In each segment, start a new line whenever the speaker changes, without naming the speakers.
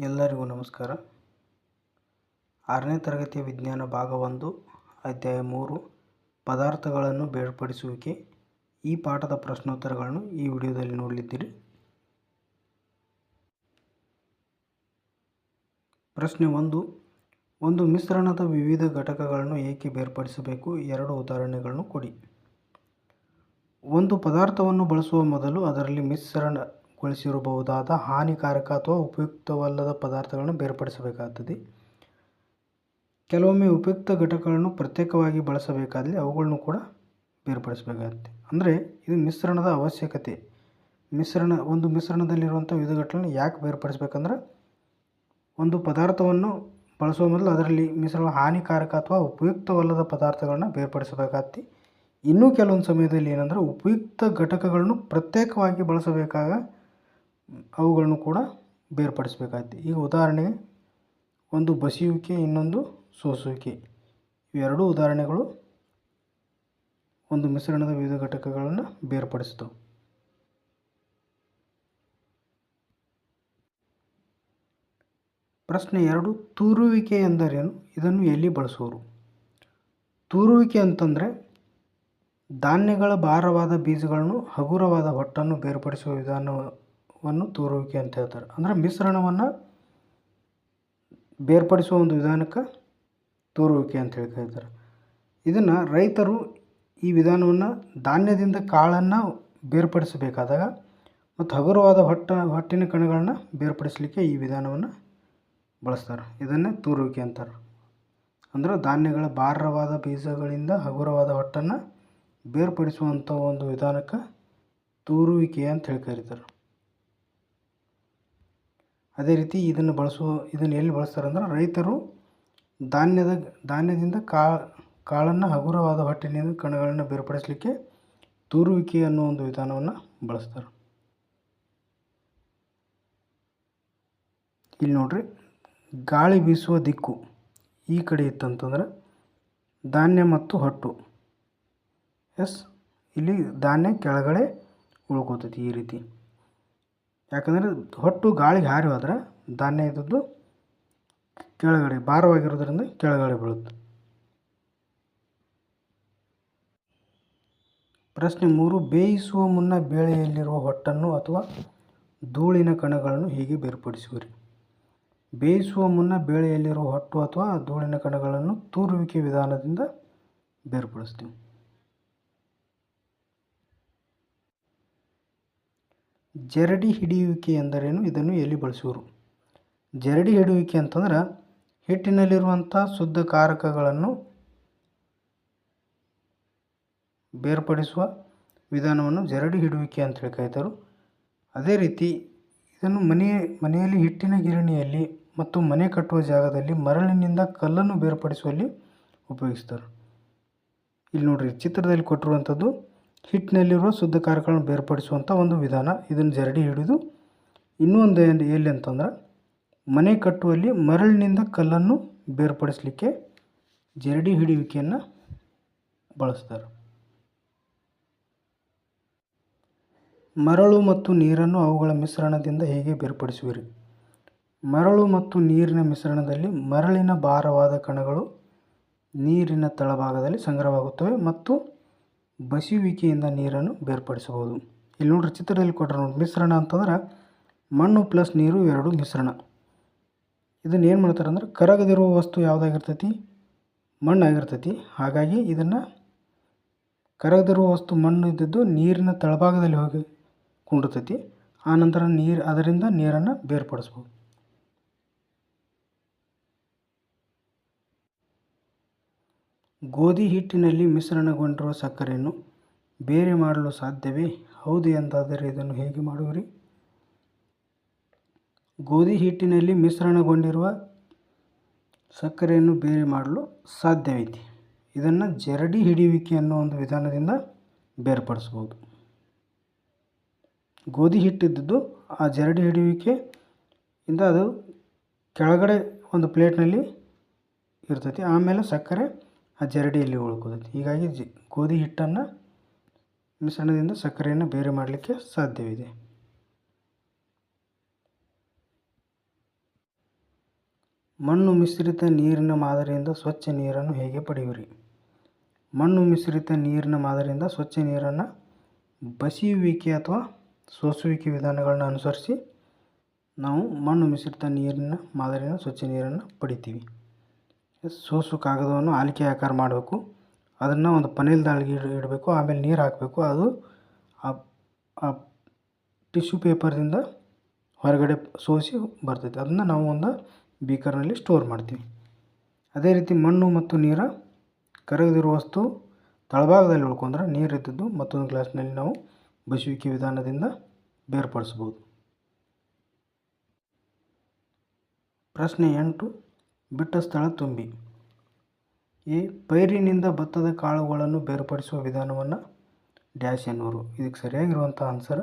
ಎಲ್ಲರಿಗೂ ನಮಸ್ಕಾರ. ಆರನೇ ತರಗತಿಯ ವಿಜ್ಞಾನ ಭಾಗ ಒಂದು, ಅಧ್ಯಾಯ ಮೂರು, ಪದಾರ್ಥಗಳನ್ನು ಬೇರ್ಪಡಿಸುವಿಕೆ. ಈ ಪಾಠದ ಪ್ರಶ್ನೋತ್ತರಗಳನ್ನು ಈ ವಿಡಿಯೋದಲ್ಲಿ ನೋಡಲಿದ್ದೀರಿ. ಪ್ರಶ್ನೆ ಒಂದು ಒಂದು ಮಿಶ್ರಣದ ವಿವಿಧ ಘಟಕಗಳನ್ನು ಏಕೆ ಬೇರ್ಪಡಿಸಬೇಕು? ಎರಡು ಉದಾಹರಣೆಗಳನ್ನು ಕೊಡಿ. ಒಂದು ಪದಾರ್ಥವನ್ನು ಬಳಸುವ ಮೊದಲು ಅದರಲ್ಲಿ ಮಿಶ್ರಣಗೊಳಿಸಿರಬಹುದಾದ ಹಾನಿಕಾರಕ ಅಥವಾ ಉಪಯುಕ್ತವಲ್ಲದ ಪದಾರ್ಥಗಳನ್ನು ಬೇರ್ಪಡಿಸಬೇಕಾಗ್ತದೆ. ಕೆಲವೊಮ್ಮೆ ಉಪಯುಕ್ತ ಘಟಕಗಳನ್ನು ಪ್ರತ್ಯೇಕವಾಗಿ ಬಳಸಬೇಕಾದಲ್ಲಿ ಅವುಗಳನ್ನು ಕೂಡ ಬೇರ್ಪಡಿಸಬೇಕಾಗುತ್ತೆ. ಅಂದರೆ ಇದು ಮಿಶ್ರಣದ ಅವಶ್ಯಕತೆ. ಮಿಶ್ರಣ, ಒಂದು ಮಿಶ್ರಣದಲ್ಲಿರುವಂಥ ವಿವಿಧ ಘಟಕಗಳನ್ನು ಯಾಕೆ ಬೇರ್ಪಡಿಸಬೇಕಂದ್ರೆ ಒಂದು ಪದಾರ್ಥವನ್ನು ಬಳಸುವ ಮೊದಲು ಅದರಲ್ಲಿ ಮಿಶ್ರಣ ಹಾನಿಕಾರಕ ಅಥವಾ ಉಪಯುಕ್ತವಲ್ಲದ ಪದಾರ್ಥಗಳನ್ನ ಬೇರ್ಪಡಿಸಬೇಕಾಗತ್ತೆ. ಇನ್ನೂ ಕೆಲವೊಂದು ಸಮಯದಲ್ಲಿ ಏನಂದರೆ ಉಪಯುಕ್ತ ಘಟಕಗಳನ್ನು ಪ್ರತ್ಯೇಕವಾಗಿ ಬಳಸಬೇಕಾಗ ಅವುಗಳನ್ನು ಕೂಡ ಬೇರ್ಪಡಿಸಬೇಕಾಗುತ್ತೆ ಈಗ ಉದಾಹರಣೆಗೆ ಒಂದು ಬಸಿಯುವಿಕೆ, ಇನ್ನೊಂದು ಸೋಸುವಿಕೆ. ಇವೆರಡೂ ಉದಾಹರಣೆಗಳು ಒಂದು ಮಿಶ್ರಣದ ವಿವಿಧ ಘಟಕಗಳನ್ನು ಬೇರ್ಪಡಿಸಿತು. ಪ್ರಶ್ನೆ ಎರಡು, ತೂರುವಿಕೆ ಎಂದರೇನು? ಇದನ್ನು ಎಲ್ಲಿ ಬಳಸುವರು? ತೂರುವಿಕೆ ಅಂತಂದರೆ ಧಾನ್ಯಗಳ ಭಾರವಾದ ಬೀಜಗಳನ್ನು ಹಗುರವಾದ ಹೊಟ್ಟನ್ನು ಬೇರ್ಪಡಿಸುವ ವಿಧಾನವನ್ನು ತೋರುವಿಕೆ ಅಂತ ಹೇಳ್ತಾರೆ. ಅಂದರೆ ಮಿಶ್ರಣವನ್ನು ಬೇರ್ಪಡಿಸುವ ಒಂದು ವಿಧಾನಕ್ಕೆ ತೋರುವಿಕೆ ಅಂತ ಹೇಳಿ ಕರೀತಾರೆ ಇದನ್ನು ರೈತರು ಈ ವಿಧಾನವನ್ನು ಧಾನ್ಯದಿಂದ ಕಾಳನ್ನು ಬೇರ್ಪಡಿಸಬೇಕಾದಾಗ ಮತ್ತು ಹಗುರವಾದ ಹೊಟ್ಟ, ಹೊಟ್ಟಿನ ಕಣಗಳನ್ನು ಬೇರ್ಪಡಿಸಲಿಕ್ಕೆ ಈ ವಿಧಾನವನ್ನು ಬಳಸ್ತಾರೆ. ಇದನ್ನೇ ತೋರುವಿಕೆ ಅಂತಾರೆ. ಅಂದ್ರೆ ಧಾನ್ಯಗಳ ಭಾರವಾದ ಬೀಜಗಳಿಂದ ಹಗುರವಾದ ಹೊಟ್ಟನ್ನು ಬೇರ್ಪಡಿಸುವಂಥ ಒಂದು ವಿಧಾನಕ್ಕೆ ತೂರುವಿಕೆ ಅಂತ ಹೇಳಿ ಕರೀತಾರೆ ಅದೇ ರೀತಿ ಇದನ್ನು ಬಳಸುವ ಇದನ್ನು ಎಲ್ಲಿ ಬಳಸ್ತಾರೆ ಅಂದ್ರೆ ರೈತರು ಧಾನ್ಯದ, ಧಾನ್ಯದಿಂದ ಕಾಳು ಕಾಳನ್ನು ಹಗುರವಾದ ಹೊಟ್ಟಿನಿಂದ ಕಣಗಳನ್ನು ಬೇರ್ಪಡಿಸಲಿಕ್ಕೆ ತೂರುವಿಕೆ ಅನ್ನೋ ಒಂದು ವಿಧಾನವನ್ನು ಬಳಸ್ತಾರೆ. ಇಲ್ಲಿ ನೋಡ್ರಿ, ಗಾಳಿ ಬೀಸುವ ದಿಕ್ಕು ಈ ಕಡೆ ಇತ್ತಂತಂದ್ರೆ ಧಾನ್ಯ ಮತ್ತು ಹೊಟ್ಟು. ಎಸ್, ಇಲ್ಲಿ ಧಾನ್ಯ ಕೆಳಗಡೆ ಉಳ್ಕೋತೈತಿ ಈ ರೀತಿ. ಯಾಕಂದರೆ ಹೊಟ್ಟು ಗಾಳಿಗೆ ಹಾರಿ ಹೋದ್ರೆ ಧಾನ್ಯ ಇದ್ದದ್ದು ಕೆಳಗಡೆ, ಭಾರವಾಗಿರೋದ್ರಿಂದ ಕೆಳಗಡೆ ಬೀಳುತ್ತೆ. ಪ್ರಶ್ನೆ ಮೂರು, ಬೇಯಿಸುವ ಮುನ್ನ ಬೇಳೆಯಲ್ಲಿರುವ ಹೊಟ್ಟನ್ನು ಅಥವಾ ಧೂಳಿನ ಕಣಗಳನ್ನು ಹೀಗೆ ಬೇರ್ಪಡಿಸುವಿರಿ? ಬೇಯಿಸುವ ಮುನ್ನ ಬೇಳೆಯಲ್ಲಿರುವ ಹೊಟ್ಟು ಅಥವಾ ಧೂಳಿನ ಕಣಗಳನ್ನು ತೂರುವಿಕೆ ವಿಧಾನದಿಂದ ಬೇರ್ಪಡಿಸ್ತೀವಿ. ಜರಡಿ ಹಿಡಿಯುವಿಕೆ ಎಂದರೇನು? ಇದನ್ನು ಎಲ್ಲಿ ಬಳಸುವರು. ಜರಡಿ ಹಿಡಿಯುವಿಕೆ ಅಂತಂದ್ರೆ ಹಿಟ್ಟಿನಲ್ಲಿರುವಂಥ ಶುದ್ಧ ಕಾರಕಗಳನ್ನು ಬೇರ್ಪಡಿಸುವ ವಿಧಾನವನ್ನು ಜರಡಿ ಹಿಡುವಿಕೆ ಅಂತ ಹೇಳಿ ಕರೀತಾರೆ. ಅದೇ ರೀತಿ ಇದನ್ನು ಮನೆ, ಮನೆಯಲ್ಲಿ ಹಿಟ್ಟಿನ ಗಿರಣಿಯಲ್ಲಿ ಮತ್ತು ಮನೆ ಕಟ್ಟುವ ಜಾಗದಲ್ಲಿ ಮರಳಿನಿಂದ ಕಲ್ಲನ್ನು ಬೇರ್ಪಡಿಸುವಲ್ಲಿ ಉಪಯೋಗಿಸ್ತಾರೆ. ಇಲ್ಲಿ ನೋಡ್ರಿ ಚಿತ್ರದಲ್ಲಿ ಕೊಟ್ಟಿರುವಂಥದ್ದು ಹಿಟ್ಟಿನಲ್ಲಿರುವ ಶುದ್ಧ ಕಾರ್ಯಗಳನ್ನು ಬೇರ್ಪಡಿಸುವಂಥ ಒಂದು ವಿಧಾನ. ಇದನ್ನು ಜರಡಿ ಹಿಡಿದು ಇನ್ನೊಂದು ಏನು ಎಲ್ಲಿ ಅಂತಂದ್ರೆ, ಮನೆ ಕಟ್ಟುವಲ್ಲಿ ಮರಳಿನಿಂದ ಕಲ್ಲನ್ನು ಬೇರ್ಪಡಿಸಲಿಕ್ಕೆ ಜರಡಿ ಹಿಡಿಯುವಿಕೆಯನ್ನು ಬಳಸ್ತಾರೆ. ಮರಳು ಮತ್ತು ನೀರನ್ನು ಅವುಗಳ ಮಿಶ್ರಣದಿಂದ ಹೇಗೆ ಬೇರ್ಪಡಿಸುವಿರಿ? ಮರಳು ಮತ್ತು ನೀರಿನ ಮಿಶ್ರಣದಲ್ಲಿ ಮರಳಿನ ಭಾರವಾದ ಕಣಗಳು ನೀರಿನ ತಳಭಾಗದಲ್ಲಿ ಸಂಗ್ರಹವಾಗುತ್ತವೆ ಮತ್ತು ಬಸಿಯುವಿಕೆಯಿಂದ ನೀರನ್ನು ಬೇರ್ಪಡಿಸಬಹುದು. ಇಲ್ಲಿ ನೋಡ್ರಿ, ಚಿತ್ರದಲ್ಲಿ ಕೊಟ್ಟರೆ ನೋಡಿ ಮಿಶ್ರಣ ಅಂತಂದ್ರೆ ಮಣ್ಣು ಪ್ಲಸ್ ನೀರು ಎರಡು ಮಿಶ್ರಣ. ಇದನ್ನು ಏನು ಮಾಡ್ತಾರೆ ಅಂದ್ರೆ, ಕರಗದಿರುವ ವಸ್ತು ಯಾವುದಾಗಿರ್ತೈತಿ? ಮಣ್ಣಾಗಿರ್ತೈತಿ. ಹಾಗಾಗಿ ಇದನ್ನು ಕರಗದಿರುವ ವಸ್ತು ಮಣ್ಣು ಇದ್ದದ್ದು ನೀರಿನ ತಳಭಾಗದಲ್ಲಿ ಹೋಗಿ ಕುಂಡಿರ್ತೈತಿ. ಆನಂತರ ನೀರು, ಅದರಿಂದ ನೀರನ್ನು ಬೇರ್ಪಡಿಸ್ಬೋದು ಗೋಧಿ ಹಿಟ್ಟಿನಲ್ಲಿ ಮಿಶ್ರಣಗೊಂಡಿರುವ ಸಕ್ಕರೆಯನ್ನು ಬೇರೆ ಮಾಡಲು ಸಾಧ್ಯವೇ? ಹೌದು ಎಂದಾದರೆ ಇದನ್ನು ಹೇಗೆ ಮಾಡುವಿರಿ? ಗೋಧಿ ಹಿಟ್ಟಿನಲ್ಲಿ ಮಿಶ್ರಣಗೊಂಡಿರುವ ಸಕ್ಕರೆಯನ್ನು ಬೇರೆ ಮಾಡಲು ಸಾಧ್ಯವೈತಿ ಇದನ್ನು ಜರಡಿ ಹಿಡಿಯುವಿಕೆ ಅನ್ನೋ ಒಂದು ವಿಧಾನದಿಂದ ಬೇರ್ಪಡಿಸ್ಬೋದು ಗೋಧಿ ಹಿಟ್ಟಿದ್ದದ್ದು ಆ ಜರಡಿ ಹಿಡಿಯುವಿಕೆ ಇಂದ ಅದು ಕೆಳಗಡೆ ಒಂದು ಪ್ಲೇಟ್ನಲ್ಲಿ ಇರ್ತೈತಿ. ಆಮೇಲೆ ಸಕ್ಕರೆ ಆ ಜರಡಿಯಲ್ಲಿ ಉಳ್ಕೋತೈತಿ. ಹೀಗಾಗಿ ಜಿ, ಗೋಧಿ ಹಿಟ್ಟನ್ನು ಮಿಶ್ರಣದಿಂದ ಸಕ್ಕರೆಯನ್ನು ಬೇರೆ ಮಾಡಲಿಕ್ಕೆ ಸಾಧ್ಯವಿದೆ. ಮಣ್ಣು ಮಿಶ್ರಿತ ನೀರಿನ ಮಾದರಿಯಿಂದ ಸ್ವಚ್ಛ ನೀರನ್ನು ಹೇಗೆ ಪಡೆಯುವಿರಿ? ಮಣ್ಣು ಮಿಶ್ರಿತ ನೀರಿನ ಮಾದರಿಯಿಂದ ಸ್ವಚ್ಛ ನೀರನ್ನು ಬಸಿಯುವಿಕೆ ಅಥವಾ ಸೋಸುವಿಕೆ ವಿಧಾನಗಳನ್ನ ಅನುಸರಿಸಿ ನಾವು ಮಣ್ಣು ಮಿಶ್ರಿತ ನೀರಿನ ಮಾದರಿನ ಸ್ವಚ್ಛ ನೀರನ್ನು ಪಡಿತೀವಿ. ಸೋಸು ಕಾಗದವನ್ನು ಆಲಿಕೆ ಆಕಾರ ಮಾಡಬೇಕು. ಅದನ್ನು ಒಂದು ಪನೇಲ್ದಾಳಿಗೆ ಇಡ, ಇಡಬೇಕು, ಆಮೇಲೆ ನೀರು ಹಾಕಬೇಕು. ಅದು ಆ ಟಿಶ್ಯೂ ಪೇಪರ್ದಿಂದ ಹೊರಗಡೆ ಸೋಸಿ ಬರ್ತೈತೆ. ಅದನ್ನು ನಾವು ಒಂದು ಬೀಕರ್ನಲ್ಲಿ ಸ್ಟೋರ್ ಮಾಡ್ತೀವಿ. ಅದೇ ರೀತಿ ಮಣ್ಣು ಮತ್ತು ನೀರು ಕರಗದಿರುವ ವಸ್ತು ತಳಭಾಗದಲ್ಲಿ ಉಳ್ಕೊಂಡ್ರೆ ನೀರು ಇದ್ದದ್ದು ಮತ್ತೊಂದು ಗ್ಲಾಸ್ನಲ್ಲಿ ನಾವು ಬಸುವಿಕೆ ವಿಧಾನದಿಂದ ಬೇರ್ಪಡಿಸ್ಬೋದು ಪ್ರಶ್ನೆ ಎಂಟು ಬಿಟ್ಟ ಸ್ಥಳ ತುಂಬಿ. ಎ ಪೈರಿನಿಂದ ಭತ್ತದ ಕಾಳುಗಳನ್ನು ಬೇರ್ಪಡಿಸುವ ವಿಧಾನವನ್ನು ಡ್ಯಾಶ್ ಎನ್ನುವರು. ಇದಕ್ಕೆ ಸರಿಯಾಗಿರುವಂಥ ಆನ್ಸರ್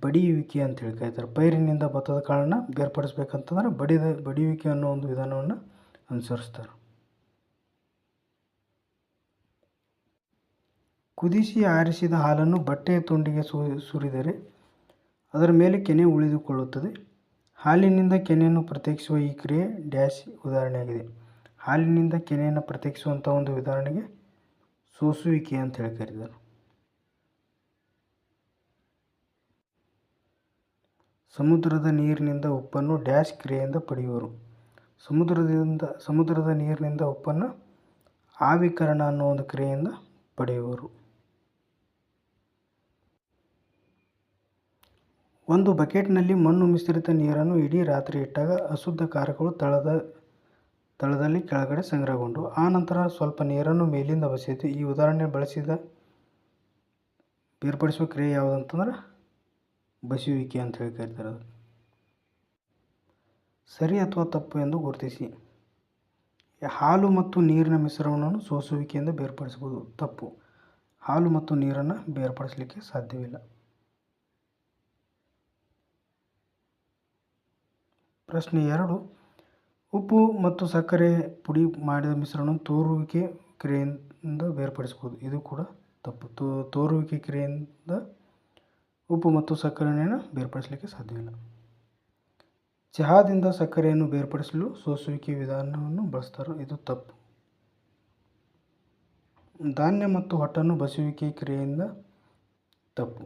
ಬಡಿಯುವಿಕೆ ಅಂತ ಹೇಳಿ ಕರೀತಾರೆ. ಪೈರಿನಿಂದ ಭತ್ತದ ಕಾಳನ್ನು ಬೇರ್ಪಡಿಸ್ಬೇಕಂತಂದ್ರೆ ಬಡಿದ, ಬಡಿಯುವಿಕೆ ಅನ್ನೋ ಒಂದು ವಿಧಾನವನ್ನು ಅನುಸರಿಸ್ತಾರೆ. ಕುದಿಸಿ ಆರಿಸಿದ ಹಾಲನ್ನು ಬಟ್ಟೆಯ ತುಂಡಿಗೆ ಸುರಿದರೆ ಅದರ ಮೇಲೆ ಕೆನೆ ಉಳಿದುಕೊಳ್ಳುತ್ತದೆ. ಹಾಲಿನಿಂದ ಕೆನೆಯನ್ನು ಪ್ರತ್ಯೇಕಿಸುವ ಈ ಕ್ರಿಯೆ ಡ್ಯಾಶ್ ಉದಾಹರಣೆಯಾಗಿದೆ. ಹಾಲಿನಿಂದ ಕೆನೆಯನ್ನು ಪ್ರತ್ಯೇಕಿಸುವಂಥ ಒಂದು ಉದಾಹರಣೆಗೆ ಸೋಸುವಿಕೆ ಅಂತ ಹೇಳಿ ಕರೀತಾರೆ. ಸಮುದ್ರದ ನೀರಿನಿಂದ ಉಪ್ಪನ್ನು ಡ್ಯಾಶ್ ಕ್ರಿಯೆಯಿಂದ ಪಡೆಯುವರು. ಸಮುದ್ರದಿಂದ, ಸಮುದ್ರದ ನೀರಿನಿಂದ ಉಪ್ಪನ್ನು ಆವಿಕರಣ ಅನ್ನೋ ಒಂದು ಕ್ರಿಯೆಯಿಂದ ಪಡೆಯುವರು. ಒಂದು ಬಕೆಟ್ನಲ್ಲಿ ಮಣ್ಣು ಮಿಶ್ರಿತ ನೀರನ್ನು ಇಡೀ ರಾತ್ರಿ ಇಟ್ಟಾಗ ಅಶುದ್ಧ ಕಾರಕಗಳು ತಳದ, ತಳದಲ್ಲಿ ಕೆಳಗಡೆ ಸಂಗ್ರಹಗೊಂಡು, ಆ ನಂತರ ಸ್ವಲ್ಪ ನೀರನ್ನು ಮೇಲಿಂದ ಬಸಿಯಿತು. ಈ ಉದಾಹರಣೆ ಬಳಸಿದ ಬೇರ್ಪಡಿಸುವ ಕ್ರಿಯೆ ಯಾವುದಂತಂದ್ರೆ ಬಸಿಯುವಿಕೆ ಅಂತ ಹೇಳಿ ಕರೀತಾರೆ ಅದು ಸರಿ ಅಥವಾ ತಪ್ಪು ಎಂದು ಗುರುತಿಸಿ. ಹಾಲು ಮತ್ತು ನೀರಿನ ಮಿಶ್ರಣವನ್ನು ಸೋಸುವಿಕೆಯಿಂದ ಬೇರ್ಪಡಿಸಬಹುದು ತಪ್ಪು. ಹಾಲು ಮತ್ತು ನೀರನ್ನು ಬೇರ್ಪಡಿಸಲಿಕ್ಕೆ ಸಾಧ್ಯವಿಲ್ಲ. ಪ್ರಶ್ನೆ ಎರಡು. ಉಪ್ಪು ಮತ್ತು ಸಕ್ಕರೆ ಪುಡಿ ಮಾಡಿದ ಮಿಶ್ರಣ ತೋರುವಿಕೆ ಕ್ರಿಯೆಯಿಂದ ಬೇರ್ಪಡಿಸಬಹುದು. ಇದು ಕೂಡ ತಪ್ಪು. ತೋರುವಿಕೆ ಕ್ರಿಯೆಯಿಂದ ಉಪ್ಪು ಮತ್ತು ಸಕ್ಕರೆಯನ್ನು ಬೇರ್ಪಡಿಸಲಿಕ್ಕೆ ಸಾಧ್ಯವಿಲ್ಲ. ಚಹಾದಿಂದ ಸಕ್ಕರೆಯನ್ನು ಬೇರ್ಪಡಿಸಲು ಸೋಸುವಿಕೆ ವಿಧಾನವನ್ನು ಬಳಸ್ತಾರೆ ಇದು ತಪ್ಪು. ಧಾನ್ಯ ಮತ್ತು ಹೊಟ್ಟನ್ನು ಬಸುವಿಕೆ ಕ್ರಿಯೆಯಿಂದ ತಪ್ಪು.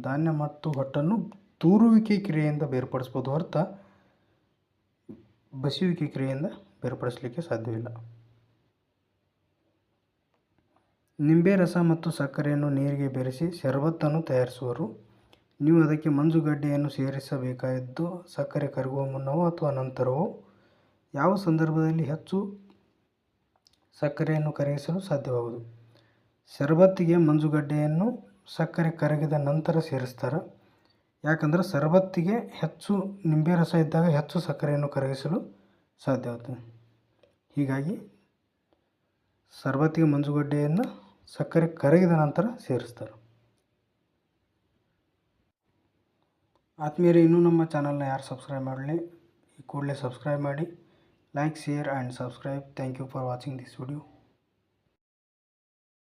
ಧಾನ್ಯ ಮತ್ತು ಹೊಟ್ಟನ್ನು ತೂರುವಿಕೆ ಕ್ರಿಯೆಯಿಂದ ಬೇರ್ಪಡಿಸ್ಬೋದು ಹೊರತ ಬಸುವಿಕೆ ಕ್ರಿಯೆಯಿಂದ ಬೇರ್ಪಡಿಸಲಿಕ್ಕೆ ಸಾಧ್ಯವಿಲ್ಲ. ನಿಂಬೆ ರಸ ಮತ್ತು ಸಕ್ಕರೆಯನ್ನು ನೀರಿಗೆ ಬೆರೆಸಿ ಶರಬತ್ತನ್ನು ತಯಾರಿಸುವರು. ನೀವು ಅದಕ್ಕೆ ಮಂಜುಗಡ್ಡೆಯನ್ನು ಸೇರಿಸಬೇಕಾದ್ದು ಸಕ್ಕರೆ ಕರಗುವ ಮುನ್ನವೋ ಅಥವಾ ನಂತರವೋ? ಯಾವ ಸಂದರ್ಭದಲ್ಲಿ ಹೆಚ್ಚು ಸಕ್ಕರೆಯನ್ನು ಕರಗಿಸಲು ಸಾಧ್ಯವಾಗುವುದು? ಶರಬತ್ತಿಗೆ ಮಂಜುಗಡ್ಡೆಯನ್ನು ಸಕ್ಕರೆ ಕರಗಿದ ನಂತರ ಸೇರಿಸ್ತಾರೆ? ಯಾಕಂದ್ರೆ ಶರಬತ್ತಿಗೆ ಹೆಚ್ಚು ನಿಂಬೆ ರಸ ಇದ್ದಾಗ ಹೆಚ್ಚು ಸಕ್ಕರೆಯನ್ನು ಕರಗಿಸಲು ಸಾಧ್ಯವಾಗ್ತದೆ ಹೀಗಾಗಿ ಶರಬತ್ತಿಗೆ ಮಂಜುಗಡ್ಡೆಯನ್ನು ಸಕ್ಕರೆ ಕರಗಿದ ನಂತರ ಸೇರಿಸ್ತಾರೆ. ಆತ್ಮೀಯರೇ, ಇನ್ನೂ ನಮ್ಮ ಚಾನಲ್ನ ಯಾರು ಸಬ್ಸ್ಕ್ರೈಬ್ ಮಾಡಲಿ, ಈ ಕೂಡಲೇ ಸಬ್ಸ್ಕ್ರೈಬ್ ಮಾಡಿ, like, share, and subscribe. Thank you for watching this video.